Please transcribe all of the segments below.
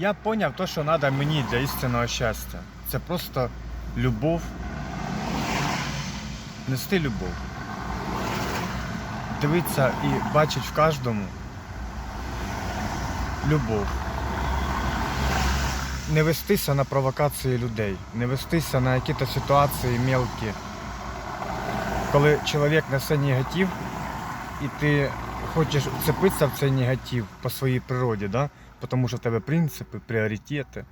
Я поняв то, що треба мені для істинного щастя. Це просто любов. Нести любов. Дивитися і бачить в кожному любов. Не вестися на провокації людей, не вестися на якісь ситуації мелкі. Коли чоловік несе негатив, і ти хочеш вцепитися в цей негатив по своїй природі, да? Тому що в тебе принципи, пріоритети.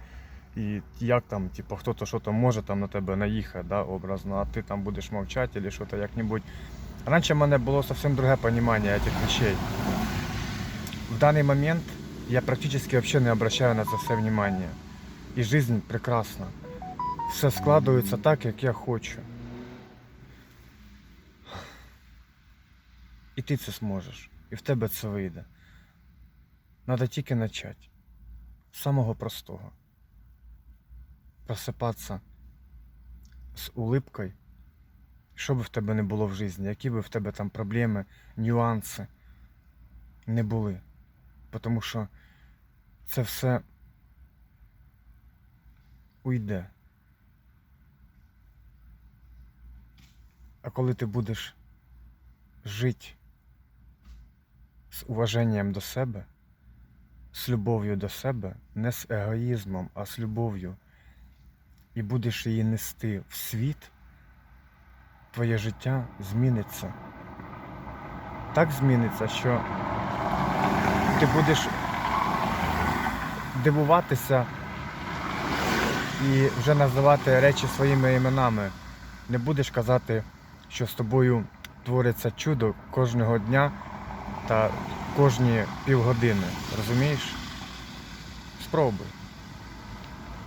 І як там, типу, хто-то що-то може там на тебе наїхати, да, образно, а ти там будеш мовчати або що-то як-небудь. Раніше в мене було зовсім друге розуміння цих речей. В даний момент я практично взагалі не обращаю на це все внимание. І жизнь прекрасна. Все складується так, як я хочу. І ти це зможеш. І в тебе це вийде. Надо тільки почати. З самого простого. Просипатися з улипкою. Що би в тебе не було в житті, які би в тебе там проблеми, нюанси не були. Тому що це все уйде. А коли ти будеш жити з уваженням до себе, з любов'ю до себе, не з егоїзмом, а з любов'ю, і будеш її нести в світ, твоє життя зміниться. Так зміниться, що ти будеш дивуватися і вже називати речі своїми іменами. Не будеш казати, що з тобою твориться чудо кожного дня та кожні півгодини. Розумієш? Спробуй.